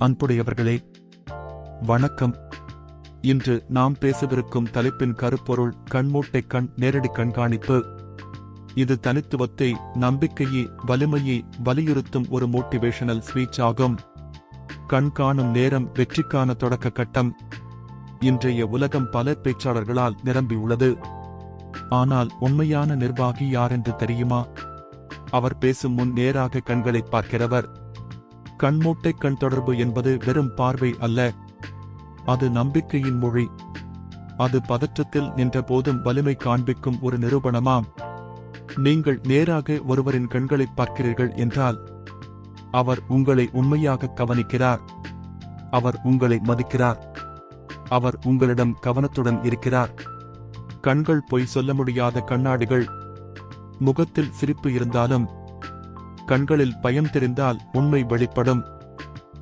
அன்புடையவர்களே வணக்கம். இன்று நாம் பேசவிருக்கும் தலைப்பின் கருப்பொருள் கண்மூட்டை கண் நேரடி கண்காணிப்பு. இது தனித்துவத்தை நம்பிக்கையை வலிமையை வலியுறுத்தும் ஒரு மோட்டிவேஷனல் ஸ்பீச் ஆகும். கண்காணும் நேரம் வெற்றிக்கான தொடக்க கட்டம். இன்றைய உலகம் பல பேச்சாளர்களால் நிரம்பியுள்ளது ஆனால் உண்மையான நிர்வாகி யார் என்று தெரியுமா? அவர் பேசும் முன் நேராக கண்களை பார்க்கிறவர். கண்மூட்டை கண் தொடர்பு என்பது வெறும் பார்வை அல்ல. அது நம்பிக்கையின் மொழி. அது பதற்றத்தில் நின்ற போதும் வலிமை காண்பிக்கும் ஒரு நிரூபணமாம். நீங்கள் நேராக ஒருவரின் கண்களை பார்க்கிறீர்கள் என்றால் அவர் உங்களை உண்மையாக கவனிக்கிறார். அவர் உங்களை மதிக்கிறார். அவர் உங்களிடம் கவனத்துடன் இருக்கிறார். கண்கள் பொய் சொல்ல முடியாத கண்ணாடிகள். முகத்தில் சிரிப்பு இருந்தாலும் கண்களில் பயம் தெரிந்தால் உண்மை வெளிப்படும்.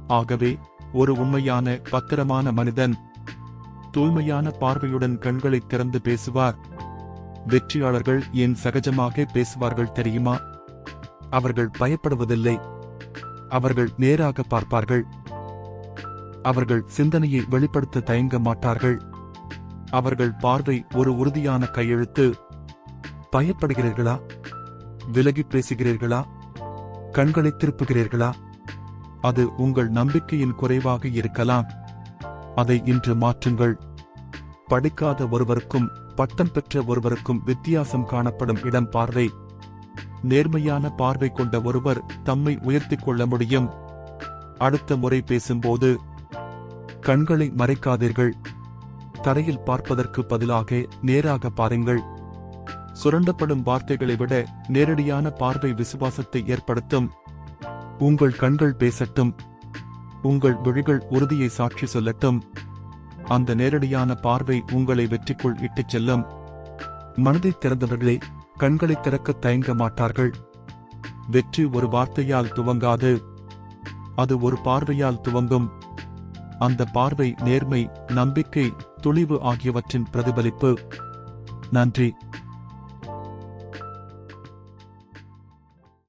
ஆகவே ஒரு உண்மையான பத்திரமான மனிதன் தூய்மையான பார்வையுடன் கண்களை திறந்து பேசுவார். வெற்றியாளர்கள் ஏன் சகஜமாக பேசுவார்கள் தெரியுமா? அவர்கள் பயப்படுவதில்லை. அவர்கள் நேராக பார்ப்பார்கள். அவர்கள் சிந்தனையை வெளிப்படுத்த தயங்க மாட்டார்கள். அவர்கள் பார்வை ஒரு உறுதியான கையெழுத்து. பயப்படுகிறீர்களா? விலகி பேசுகிறீர்களா? கண்களை திருப்புகிறீர்களா? அது உங்கள் நம்பிக்கையின் குறைவாக இருக்கலாம். அதை இன்று மாற்றுங்கள். படிக்காத ஒருவருக்கும் பட்டம் பெற்ற ஒருவருக்கும் வித்தியாசம் காணப்படும் இடம் பார்வை. நேர்மையான பார்வை கொண்ட ஒருவர் தம்மை உயர்த்திக் கொள்ள முடியும். அடுத்த முறை பேசும்போது கண்களை மறைக்காதீர்கள். தரையில் பார்ப்பதற்கு பதிலாக நேராக பாருங்கள். சுரண்டப்படும் வார்த்தைகளை விட நேரடியான பார்வை விசுவாசத்தை ஏற்படுத்தும். உங்கள் கண்கள் பேசட்டும். உங்கள் விழிகள் உறுதியை சாட்சி சொல்லட்டும். அந்த நேரடியான பார்வை உங்களை வெற்றிக்குள் இட்டுச் செல்லும். மனதை திறந்தவர்களே கண்களை திறக்க தயங்க மாட்டார்கள். வெற்றி ஒரு வார்த்தையால் துவங்காது. அது ஒரு பார்வையால் துவங்கும். அந்த பார்வை நேர்மை நம்பிக்கை துளிவு ஆகியவற்றின் பிரதிபலிப்பு. நன்றி.